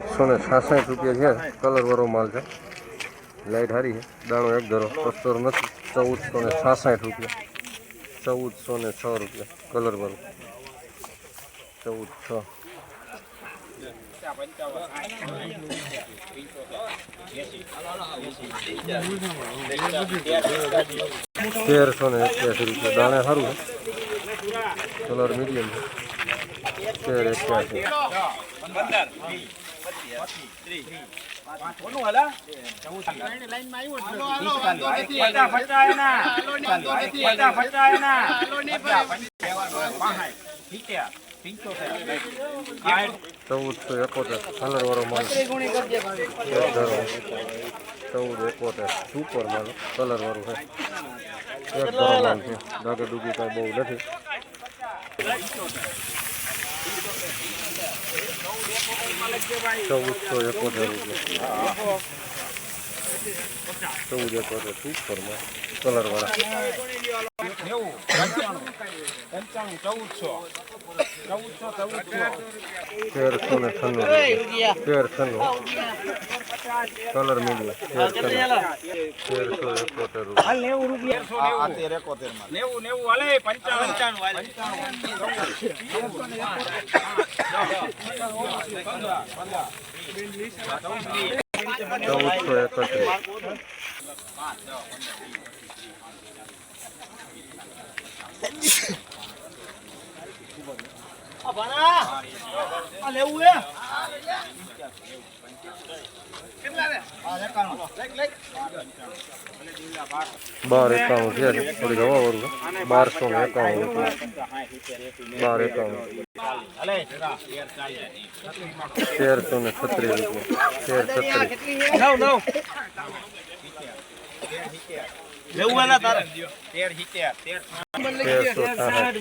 એકસો ને છાસઠ રૂપિયા છે. કલરવાળો માલ છે. લાઈટ હારી છે. દાણો એક ધરો. પસ્તર નથી. ચૌદસો ને છાસઠ રૂપિયા. ચૌદસો ને છ રૂપિયા. કલરવાળું ચૌદ છ તેરસો ને એક્યાસી રૂપિયા. દાણે સારું કલર મીડિયમ છે. તેર એક્યાસી. ચૌદસો એકોતેર કલરવાળો માલ એક ચૌદ એકોતેર સુપર માલ કલરવાળું છે એક ધરો માલ છે ડાગે ડૂબી કાંઈ બહુ નથી ચૌદસો એકોતેર રૂપિયા. ચૌદ એકોતેર સુપર માલ કલરવાળા તેરસો ને છન્નું રૂપિયા. તેર છન્નું કલર છન્નું તેરસો એકોતેર ચૌદસો એકત્રીસ. બાર એકાણું છે. થોડી હવા વાળું બારસો ને એકાણું રૂપિયા. બાર એકાણું. તેરસો ને છત્રીસ રૂપિયા. તેર છત્રીસ. તેરસો સાઠ.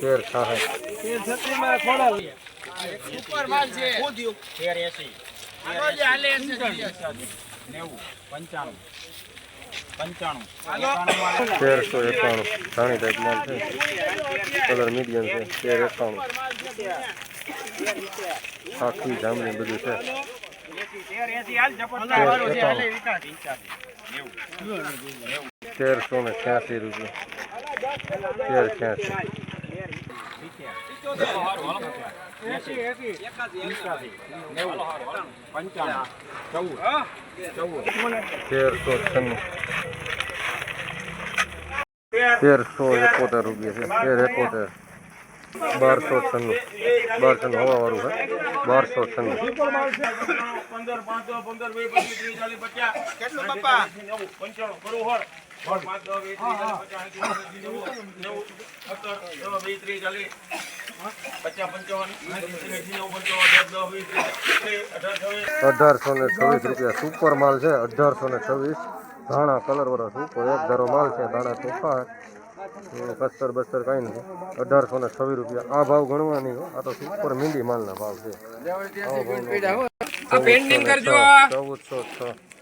તેર સાઠ તેરસો એકાણું ધાણી ટાઈપ માલ છે કલર મીડિયમ છે તેર એકાણું આખી જામણી બધું છે તેરસો ને છ્યાસી રૂપિયા. તેર છ્યાસી. તેરસો છન્નું એકોતેર રૂપિયા છે તેર એકોતેર બારસો છન્નું. બારસો હવા વાળું છે. બારસો છન્નું. પંચાણું અઢારસો ને છવ્વીસ રૂપિયા સુપર માલ છે અઢારસો ને છવ્વીસ ધાણા કલર વાળા સુપર એક ધારો માલ છે ધાણા ચોખા કસ્તર બસ્તર કાંઈ નથી અઢારસો ને છવ્વીસ રૂપિયા આ ભાવ ગણવાની આ તો સુપર મીંડી માલના ભાવ છે ચૌદસો છ